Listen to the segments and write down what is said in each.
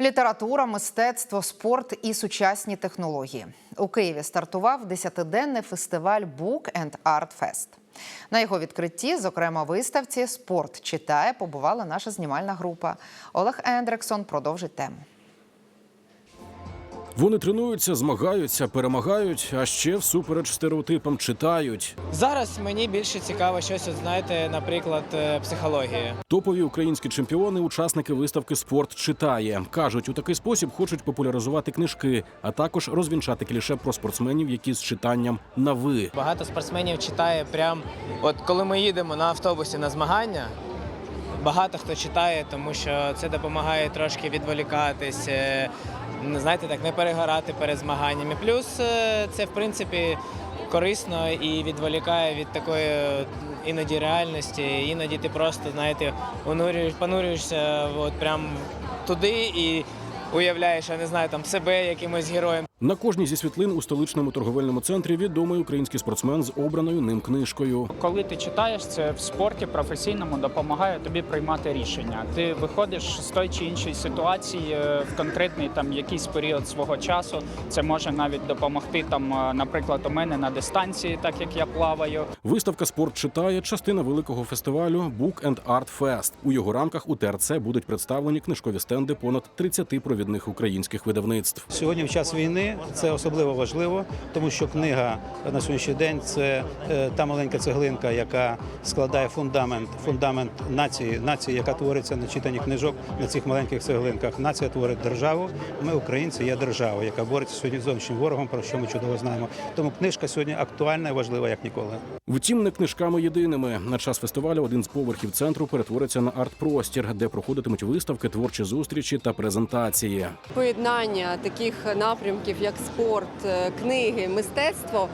Література, мистецтво, спорт і сучасні технології у Києві стартував десятиденний фестиваль Book and Art Fest. На його відкритті, зокрема виставці Спорт читає, побувала наша знімальна група. Олег Ендрексон продовжить тему. Вони тренуються, змагаються, перемагають, а ще всупереч стереотипам читають. Зараз мені більше цікаво щось, от, знаєте, наприклад, е, психологія. Топові українські чемпіони, учасники виставки Спорт читає. кажуть, у такий спосіб хочуть популяризувати книжки, а також розвінчати кліше про спортсменів, які з читанням на ви. Багато спортсменів читає прям, от коли ми їдемо на автобусі на змагання. Багато хто читає, тому що це допомагає трошки відволікатись, е, знаєте, так не перегорати перед змаганнями. Плюс е, це в принципі корисно і відволікає від такої е, іноді реальності. Іноді ти просто знаєте, понурюєш, понурюєшся от прям туди і уявляєш, я не знаю, там себе якимось героєм. На кожній зі світлин у столичному торговельному центрі відомий український спортсмен з обраною ним книжкою. Коли ти читаєш, це в спорті професійному допомагає тобі приймати рішення. Ти виходиш з той чи іншої ситуації е, в конкретний там якийсь період свого часу. Це може навіть допомогти там, е, наприклад, у мене на дистанції, так як я плаваю. Виставка Спорт читає частина великого фестивалю Book and Art Fest. У його рамках у ТРЦ будуть представлені книжкові стенди понад 30 провідних українських видавництв. Сьогодні, в час війни, це особливо важливо, тому що книга на сьогоднішній день це е, та маленька цеглинка, яка складає фундамент, фундамент нації, нації, яка твориться на читанні книжок на цих маленьких цеглинках. Нація творить державу. Ми, українці, є держава, яка бореться сьогодні з зовнішнім ворогом, про що ми чудово знаємо. Тому книжка сьогодні актуальна і важлива як ніколи. Втім, не книжками єдиними. На час фестивалю один з поверхів центру перетвориться на арт-простір, де проходитимуть виставки, творчі зустрічі та презентації. Поєднання таких напрямків, як спорт, е, книги, мистецтво,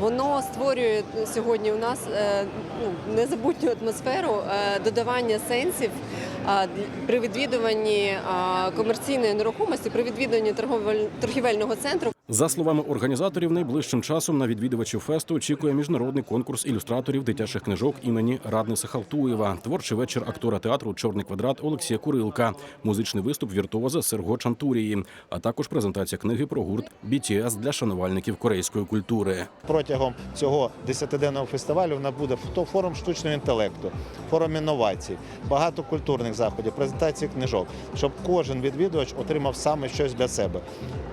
воно створює сьогодні у нас е, ну, незабутню атмосферу е, додавання сенсів при відвідуванні комерційної нерухомості, при відвідуванні торговель- торгівельного центру. За словами організаторів, найближчим часом на відвідувачів фесту очікує міжнародний конкурс ілюстраторів дитячих книжок імені Радниса Халтуєва, творчий вечір актора театру Чорний квадрат Олексія Курилка, музичний виступ віртуоза Серго Чантурії, а також презентація книги про гурт BTS для шанувальників корейської культури. протягом цього десятиденного фестивалю вона буде форум штучного інтелекту, форум інновацій, багато культурних заходів, презентації книжок, щоб кожен відвідувач отримав саме щось для себе.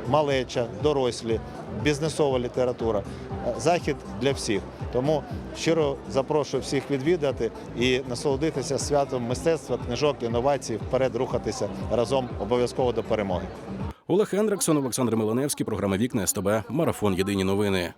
Малеча, дорослі, бізнесова література, захід для всіх. Тому щиро запрошую всіх відвідати і насолодитися святом мистецтва, книжок, інновацій, вперед рухатися разом обов'язково до перемоги. Олег Ендрексон, Олександр Миланевський, програма Вікна СТБ, Марафон Єдині новини.